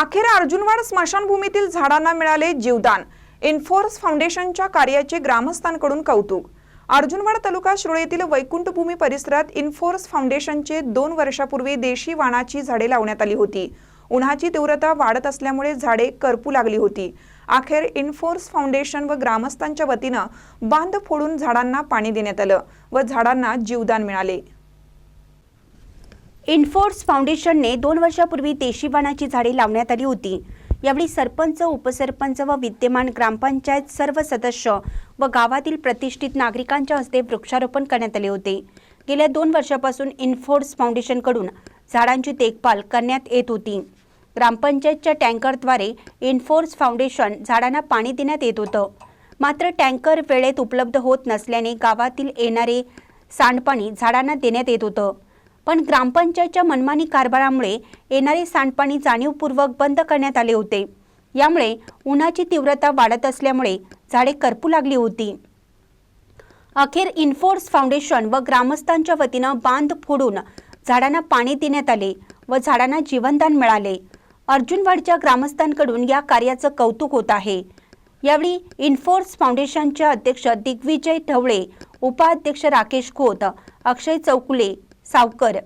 अखेर अर्जुनवाड स्मशानभूमीतील झाडांना मिळाले जीवदान. इन्फोर्स फाउंडेशनच्या कार्याचे ग्रामस्थांकडून कौतुक. अर्जुनवाड तालुका शिरोळ येथील वैकुंठभूमी परिसरात इन्फोर्स फाउंडेशनचे दोन वर्षापूर्वी देशी वाणाची झाडे लावण्यात आली होती. उन्हाची तीव्रता वाढत असल्यामुळे झाडे करपू लागली होती. अखेर इन्फोर्स फाउंडेशन व ग्रामस्थांच्या वतीनं बांध फोडून झाडांना पाणी देण्यात आलं व झाडांना जीवदान मिळाले. इन्फोर्स फाउंडेशनने दोन वर्षापूर्वी देशीवाणाची झाडे लावण्यात आली होती. यावेळी सरपंच उपसरपंच व विद्यमान ग्रामपंचायत सर्व सदस्य व गावातील प्रतिष्ठित नागरिकांच्या हस्ते वृक्षारोपण करण्यात आले होते. गेल्या दोन वर्षापासून इन्फोर्स फाउंडेशनकडून झाडांची देखभाल करण्यात येत होती. ग्रामपंचायतच्या टँकरद्वारे इन्फोर्स फाउंडेशन झाडांना पाणी देण्यात येत होतं. मात्र टँकर वेळेत उपलब्ध होत नसल्याने गावातील येणारे सांडपाणी झाडांना देण्यात येत होतं. पण ग्रामपंचायतच्या मनमानी कारभारामुळे येणारे सांडपाणी जाणीवपूर्वक बंद करण्यात आले होते. यामुळे उन्हाची तीव्रता वाढत असल्यामुळे झाडे करपू लागली होती. अखेर इन्फोर्स फाउंडेशन व ग्रामस्थांच्या वतीनं बांध फोडून झाडांना पाणी देण्यात आले व झाडांना जीवनदान मिळाले. अर्जुनवाडच्या ग्रामस्थांकडून या कार्याचं कौतुक होत आहे. यावेळी इन्फोर्स फाउंडेशनचे अध्यक्ष दिग्विजय ढवळे उपाध्यक्ष राकेश खोत अक्षय चौकुले सावकर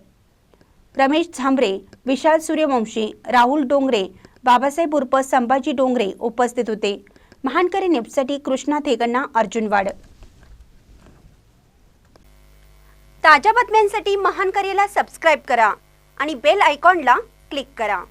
रमेश झांबरे विशाल सूर्यवंशी राहुल डोंगरे बाबासाहेब उर्फ संभाजी डोंगरे उपस्थित होते. महानकरी नेपसाठी कृष्णा थेगण्णा अर्जुनवाड ताज्या बातम्यांसाठी महानकरीला सबस्क्राईब करा आणि बेल आयकॉनला क्लिक करा.